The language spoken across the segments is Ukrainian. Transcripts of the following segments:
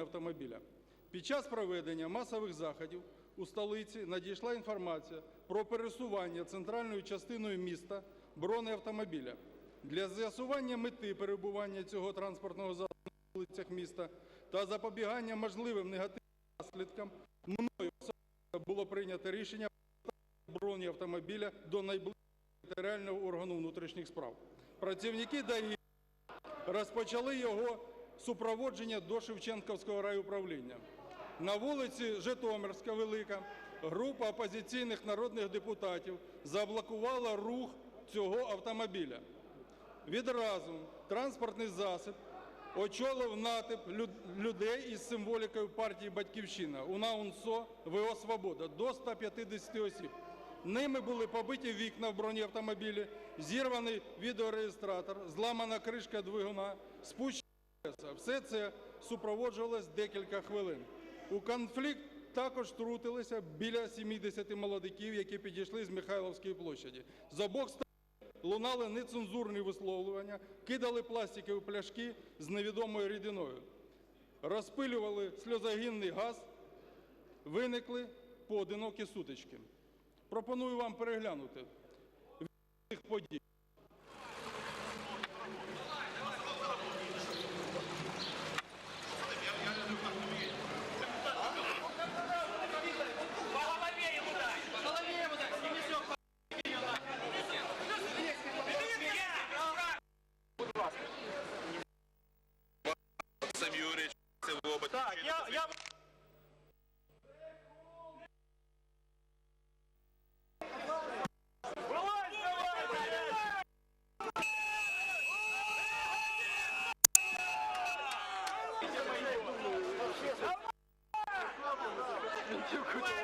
автомобіля. Під час проведення масових заходів у столиці надійшла інформація про пересування центральною частиною міста бронеавтомобіля. Для з'ясування мети перебування цього транспортного засобу на вулицях міста та запобігання можливим негативним наслідкам мною було прийнято рішення броні автомобіля до найближчого територіального органу внутрішніх справ. Працівники ДАІ розпочали його супроводження до Шевченківського райуправління. На вулиці Житомирська Велика група опозиційних народних депутатів заблокувала рух цього автомобіля. Відразу транспортний засіб очолив люд- людей із символікою партії «Батьківщина» УНАУНСО ВО «Свобода» до 150 осіб. Ними були побиті вікна в бронеавтомобілі, зірваний відеореєстратор, зламана кришка двигуна, спущені колеса. Все це супроводжувалось декілька хвилин. У конфлікт також втрутилися біля 70 молодиків, які підійшли з Михайловської площаді. З обох сторон лунали нецензурні висловлювання, кидали пластикові пляшки з невідомою рідиною, розпилювали сльозогінний газ, виникли поодинокі сутички. Пропоную вам переглянути цих подій. В оба. Так, я, я... Давай,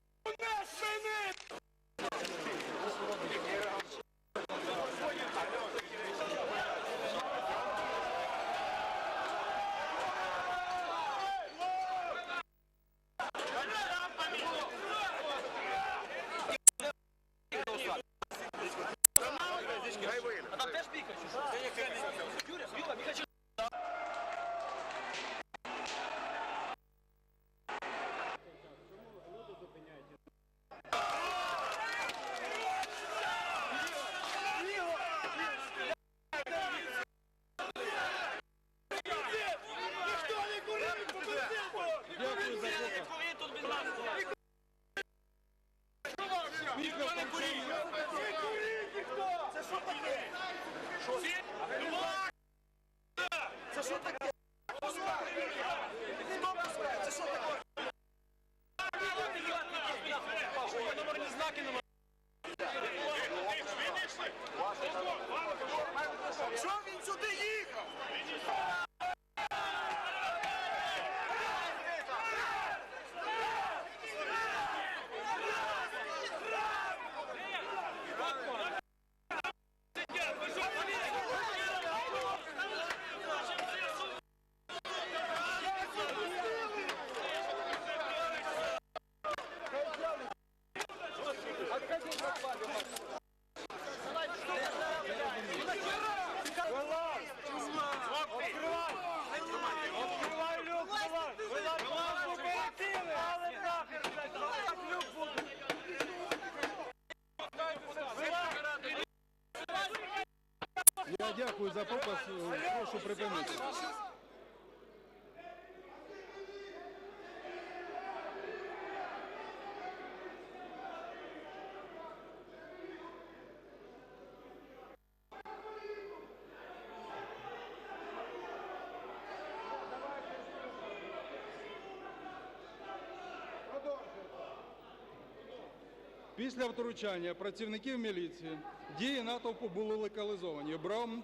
Це що таке? Це що таке? Хто пускає? Це що таке? Номерні знаки Я дякую за показ. Прошу припинити. Після втручання працівників міліції дії натовпу були локалізовані.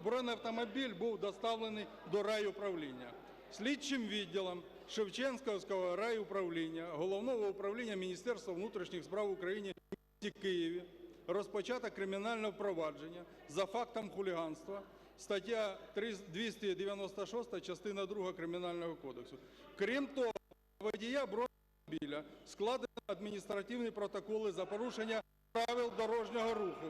Бронеавтомобіль був доставлений до райуправління. Слідчим відділом Шевченківського райуправління Головного управління Міністерства внутрішніх справ України в місті Києві розпочато кримінальне впровадження за фактом хуліганства, стаття 296, частина 2 Кримінального кодексу. Крім того, водія бронеавтомобіля складено адміністративні протоколи за порушення правил дорожнього руху.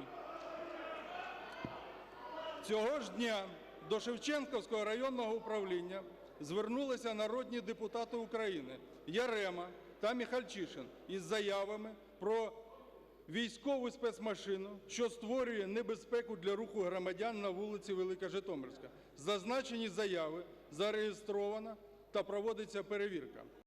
Цього ж дня до Шевченківського районного управління звернулися народні депутати України Ярема та Міхальчишин із заявами про військову спецмашину, що створює небезпеку для руху громадян на вулиці Велика Житомирська. Зазначені заяви зареєстровано та проводиться перевірка.